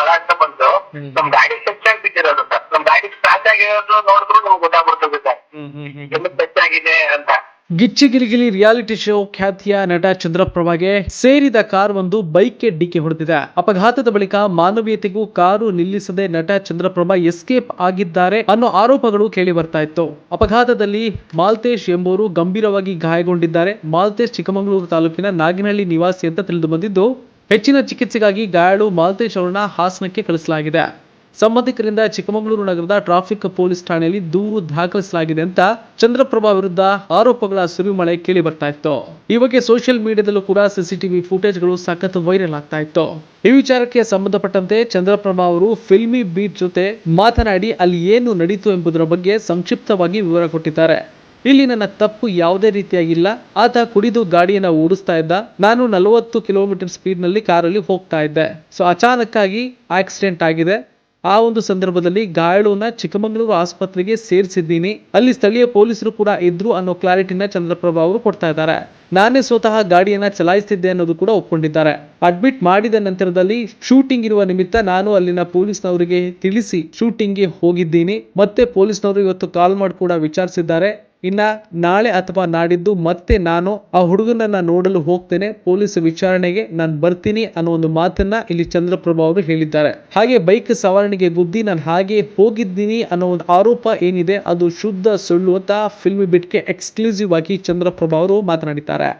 ಓಡಾಡ್ತಾ ಬಂದು. ನಮ್ ಗಾಡಿ ಟಚ್ ಆಗ್ಬಿಟ್ಟಿರೋದು ಸರ್. ನಮ್ ಗಾಡಿ ಸ್ಕ್ರಾಚ್ ಆಗಿರೋದು ನೋಡಿದ್ರು ನಮ್ಗೆ ಗೊತ್ತಾಗ್ಬಿಡ್ತದೆ ಸರ್. ಎಲ್ಲ ಟಚ್ ಆಗಿದೆ ಅಂತ. ಗಿಚ್ಚಿ ಗಿಲಿಗಿಲಿ ರಿಯಾಲಿಟಿ ಶೋ ಖ್ಯಾತಿಯ ನಟ ಚಂದ್ರಪ್ರಭಾಗೆ ಸೇರಿದ ಕಾರ್ ಒಂದು ಬೈಕ್ಗೆ ಡಿಕ್ಕಿ ಹೊಡೆದಿದೆ. ಅಪಘಾತದ ಬಳಿಕ ಮಾನವೀಯತೆಗೂ ಕಾರು ನಿಲ್ಲಿಸದೆ ನಟ ಚಂದ್ರಪ್ರಭಾ ಎಸ್ಕೇಪ್ ಆಗಿದ್ದಾರೆ ಅನ್ನೋ ಆರೋಪಗಳು ಕೇಳಿ ಬರ್ತಾ ಇತ್ತು. ಅಪಘಾತದಲ್ಲಿ ಮಾಲ್ತೇಶ್ ಎಂಬುವರು ಗಂಭೀರವಾಗಿ ಗಾಯಗೊಂಡಿದ್ದಾರೆ. ಮಾಲ್ತೇಶ್ ಚಿಕ್ಕಮಗಳೂರು ತಾಲೂಕಿನ ನಾಗಿನಹಳ್ಳಿ ನಿವಾಸಿ ಅಂತ ತಿಳಿದು ಬಂದಿದ್ದು ಹೆಚ್ಚಿನ ಚಿಕಿತ್ಸೆಗಾಗಿ ಗಾಯಾಳು ಮಾಲ್ತೇಶ್ ಅವರನ್ನ ಹಾಸನಕ್ಕೆ ಕಳಿಸಲಾಗಿದೆ. ಸಂಬಂಧಿಕರಿಂದ ಚಿಕ್ಕಮಗಳೂರು ನಗರದ ಟ್ರಾಫಿಕ್ ಪೊಲೀಸ್ ಠಾಣೆಯಲ್ಲಿ ದೂರು ದಾಖಲಿಸಲಾಗಿದೆ ಅಂತ ಚಂದ್ರಪ್ರಭಾ ವಿರುದ್ಧ ಆರೋಪಗಳ ಸುರಿಮಳೆ ಕೇಳಿ ಬರ್ತಾ ಇತ್ತು. ಈ ಬಗ್ಗೆ ಸೋಷಿಯಲ್ ಮೀಡಿಯಾದಲ್ಲೂ ಕೂಡ ಸಿಸಿಟಿವಿ ಫುಟೇಜ್ಗಳು ಸಖತ್ ವೈರಲ್ ಆಗ್ತಾ ಇತ್ತು. ಈ ವಿಚಾರಕ್ಕೆ ಸಂಬಂಧಪಟ್ಟಂತೆ ಚಂದ್ರಪ್ರಭಾ ಅವರು ಫಿಲ್ಮಿ ಬೀಟ್ ಜೊತೆ ಮಾತನಾಡಿ ಅಲ್ಲಿ ಏನು ನಡೀತು ಎಂಬುದರ ಬಗ್ಗೆ ಸಂಕ್ಷಿಪ್ತವಾಗಿ ವಿವರ ಕೊಟ್ಟಿದ್ದಾರೆ. ಇಲ್ಲಿ ನನ್ನ ತಪ್ಪು ಯಾವುದೇ ರೀತಿಯಾಗಿಲ್ಲ. ಆತ ಕುಡಿದು ಗಾಡಿಯನ್ನು ಓಡಿಸ್ತಾ ಇದ್ದ. ನಾನು ನಲವತ್ತು ಕಿಲೋಮೀಟರ್ ಸ್ಪೀಡ್ನಲ್ಲಿ ಕಾರಲ್ಲಿ ಹೋಗ್ತಾ ಇದ್ದೆ. ಸೊ, ಅಚಾನಕ್ಕಾಗಿ ಆಕ್ಸಿಡೆಂಟ್ ಆಗಿದೆ. ಆ ಒಂದು ಸಂದರ್ಭದಲ್ಲಿ ಗಾಯಾಳುವನ್ನ ಚಿಕ್ಕಮಗಳೂರು ಆಸ್ಪತ್ರೆಗೆ ಸೇರಿಸಿದ್ದೀನಿ. ಅಲ್ಲಿ ಸ್ಥಳೀಯ ಪೊಲೀಸರು ಕೂಡ ಇದ್ರು ಅನ್ನೋ ಕ್ಲಾರಿಟಿನ ಚಂದ್ರಪ್ರಭಾ ಅವರು ಕೊಡ್ತಾ ಇದ್ದಾರೆ. ನಾನೇ ಸ್ವತಃ ಗಾಡಿಯನ್ನ ಚಲಾಯಿಸ್ತಿದ್ದೆ ಅನ್ನೋದು ಕೂಡ ಒಪ್ಕೊಂಡಿದ್ದಾರೆ. ಅಡ್ಮಿಟ್ ಮಾಡಿದ ನಂತರದಲ್ಲಿ ಶೂಟಿಂಗ್ ಇರುವ ನಿಮಿತ್ತ ನಾನು ಅಲ್ಲಿನ ಪೊಲೀಸ್ನವರಿಗೆ ತಿಳಿಸಿ ಶೂಟಿಂಗ್ಗೆ ಹೋಗಿದ್ದೀನಿ. ಮತ್ತೆ ಪೊಲೀಸ್ನವರು ಇವತ್ತು ಕಾಲ್ ಮಾಡಿ ಕೂಡ ವಿಚಾರಿಸಿದ್ದಾರೆ. ಇನ್ನ ನಾಳೆ ಅಥವಾ ನಾಡಿದ್ದು ಮತ್ತೆ ನಾನು ಆ ಹುಡುಗನನ್ನ ನೋಡಲು ಹೋಗ್ತೇನೆ. ಪೊಲೀಸ್ ವಿಚಾರಣೆಗೆ ನಾನು ಬರ್ತೀನಿ ಅನ್ನೋ ಒಂದು ಮಾತನ್ನ ಇಲ್ಲಿ ಚಂದ್ರಪ್ರಭಾ ಅವರು ಹೇಳಿದ್ದಾರೆ. ಹಾಗೆ ಬೈಕ್ ಸವಾರಣಿಗೆ ಗುದ್ದಿ ನಾನು ಹಾಗೆ ಹೋಗಿದ್ದೀನಿ ಅನ್ನೋ ಒಂದು ಆರೋಪ ಏನಿದೆ, ಅದು ಶುದ್ಧ ಸುಳ್ಳು ಅಂತ ಫಿಲ್ಮ್ ಬಿಟ್ಗೆ ಎಕ್ಸ್ಕ್ಲೂಸಿವ್ ಆಗಿ ಚಂದ್ರಪ್ರಭಾ ಅವರು ಮಾತನಾಡಿದ್ದಾರೆ.